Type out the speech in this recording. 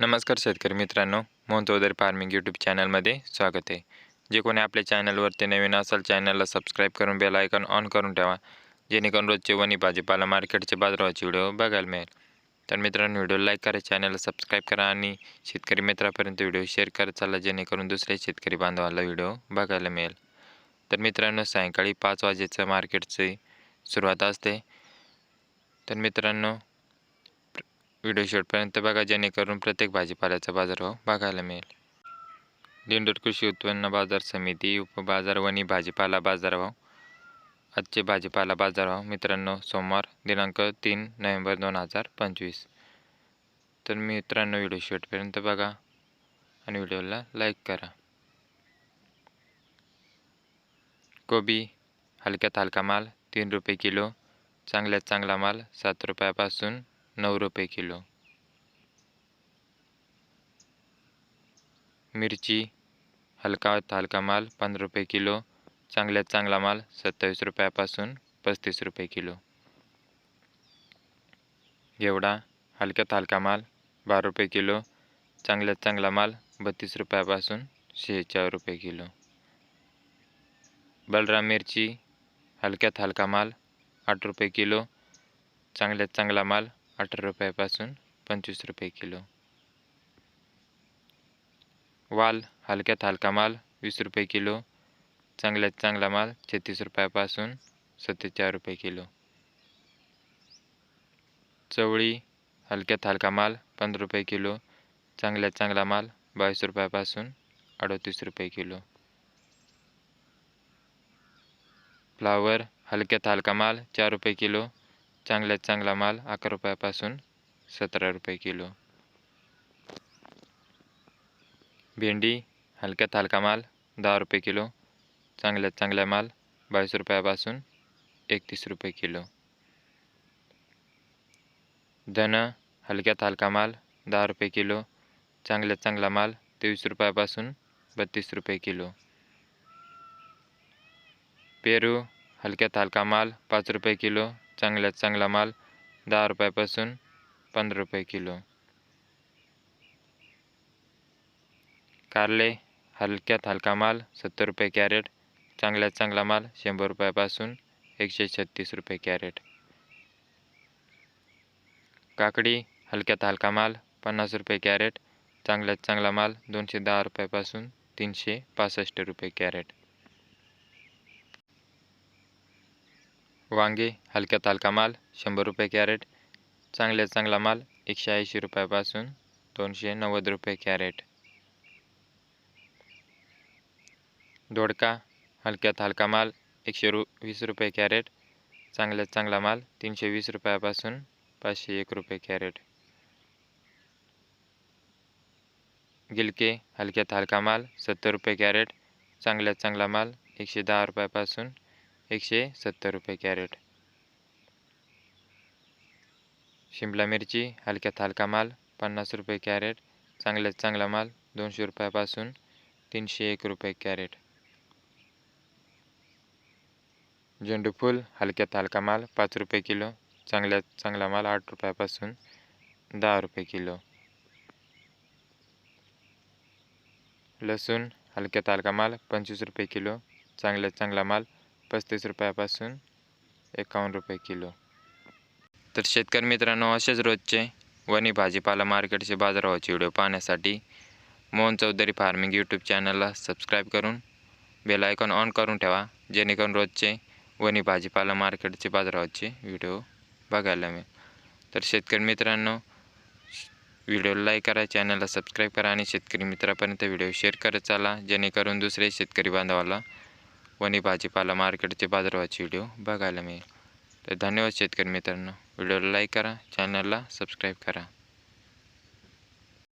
नमस्कार शेतकरी मित्रांनो मोहन चौधरी फार्मिंग यूट्यूब चॅनलमध्ये स्वागत आहे. जे कोणी आपल्या चॅनलवरती नवीन असाल चॅनलला सबस्क्राईब करून बेल आयकॉन ऑन करून ठेवा जेणेकरून रोजचे वणी भाजीपाला मार्केटचे बाजाराचे व्हिडिओ बघायला मिळेल. तर मित्रांनो व्हिडिओ लाईक करा चॅनलला सबस्क्राईब करा आणि शेतकरी मित्रापर्यंत व्हिडिओ शेअर करत चालला जेणेकरून दुसऱ्या शेतकरी बांधवाला व्हिडिओ बघायला मिळेल. तर मित्रांनो सायंकाळी पाच वाजेचं मार्केटची सुरुवात असते. तर मित्रांनो व्हिडिओ शेवटपर्यंत बघा जेणेकरून प्रत्येक भाजीपाल्याचा बाजारभाव बघायला मिळेल. दिंडोर कृषी उत्पन्न बाजार समिती उपबाजार वणी भाजीपाला बाजारभाव आजचे भाजीपाला बाजारभाव मित्रांनो सोमवार दिनांक तीन नोव्हेंबर दोन हजार पंचवीस. तर मित्रांनो व्हिडिओ शेवटपर्यंत बघा आणि व्हिडिओला लाईक करा. कोबी हलक्यात हलका माल तीन रुपये किलो चांगल्यात चांगला माल सात रुपयापासून नऊ रुपये किलो. मिरची हलका हलका माल पंधरा रुपये किलो चांगल्यात चांगला माल सत्तावीस रुपयापासून पस्तीस रुपये किलो. घेवडा हलक्यात हलका माल बारा रुपये किलो चांगल्यात चांगला माल बत्तीस रुपयापासून शेहेचाळीस रुपये किलो. बलराम मिरची हलक्यात हलका माल आठ रुपये किलो चांगल्यात चांगला माल अठरा रुपयापासून पंचवीस रुपये किलो. वाल हलक्यात हलका माल वीस रुपये किलो. चांगल्यात चांगला माल छत्तीस रुपयापासून सत्तेचाळीस रुपये किलो. चवळी हलक्यात हलका माल पंधरा रुपये किलो. चांगल्यात चांगला माल बावीस रुपयापासून अडतीस रुपये किलो. फ्लावर हलक्यात हलका माल चार रुपये किलो. चांगल्यात चांगला माल अकरा रुपयापासून सतरा रुपये किलो. भेंडी हलक्यात हलका माल दहा रुपये किलो. चांगल्यात चांगला माल बावीस रुपयापासून एकतीस रुपये किलो. धन हलक्यात हलका माल दहा रुपये किलो. चांगल्यात चांगला माल तेवीस रुपयापासून बत्तीस रुपये किलो. पेरू हलक्यात हलका माल पाच रुपये किलो चांगल्यात चांगला माल दहा रुपयापासून पंधरा रुपये किलो. कारले हलक्यात हलका माल सत्तर रुपये कॅरेट चांगल्यात चांगला माल शंभर रुपयापासून एकशे छत्तीस रुपये कॅरेट. काकडी हलक्यात हलका माल पन्नास रुपये कॅरेट चांगल्यात चांगला माल दोनशे दहा रुपयापासून तीनशे पासष्ट रुपये कॅरेट. वांगे हलक्यात हलका माल शंभर रुपये कॅरेट चांगल्यात चांगला माल एकशे ऐंशी रुपयापासून दोनशे नव्वद रुपये कॅरेट. दोडका हलक्यात हलका माल एकशे रु वीस रुपये कॅरेट चांगल्यात चांगला माल तीनशे वीस रुपयापासून पाचशे एक रुपये कॅरेट. गिलके हलक्यात हलका माल सत्तर रुपये कॅरेट चांगल्यात चांगला माल एकशे दहा रुपयापासून एकशे सत्तर रुपये कॅरेट. शिमला मिरची हलक्यात हलका माल पन्नास रुपये कॅरेट चांगल्यात चांगला माल दोनशे रुपयापासून तीनशे एक रुपये कॅरेट. झेंडूफूल हलक्यात हलका माल पाच रुपये किलो चांगल्यात चांगला माल आठ रुपयापासून दहा रुपये किलो. लसूण हलक्यात हलका माल पंचवीस रुपये किलो चांगल्यात चांगला माल पस्तीस रुपयापासून एकावन्न रुपये किलो. तर शेतकरी मित्रांनो असेच रोजचे वणी भाजीपाला मार्केटचे बाजारभावाचे व्हिडिओ पाहण्यासाठी मोहन चौधरी फार्मिंग यूट्यूब चॅनलला सबस्क्राईब करून बेल आयकॉन ऑन करून ठेवा जेणेकरून रोजचे वणी भाजीपाला मार्केटचे बाजारभावाचे व्हिडिओ बघायला मिळेल. तर शेतकरी मित्रांनो व्हिडिओला लाईक करा चॅनलला सबस्क्राईब करा आणि शेतकरी मित्रापर्यंत व्हिडिओ शेअर करत चाला जेणेकरून दुसरे शेतकरी बांधवाला वणी भाजीपाला मार्केटचे बाजारभावाचे व्हिडिओ बघायला मिळेल. तर धन्यवाद शेतकरी मित्रांनो. व्हिडिओला लाईक करा चॅनलला सबस्क्राईब करा.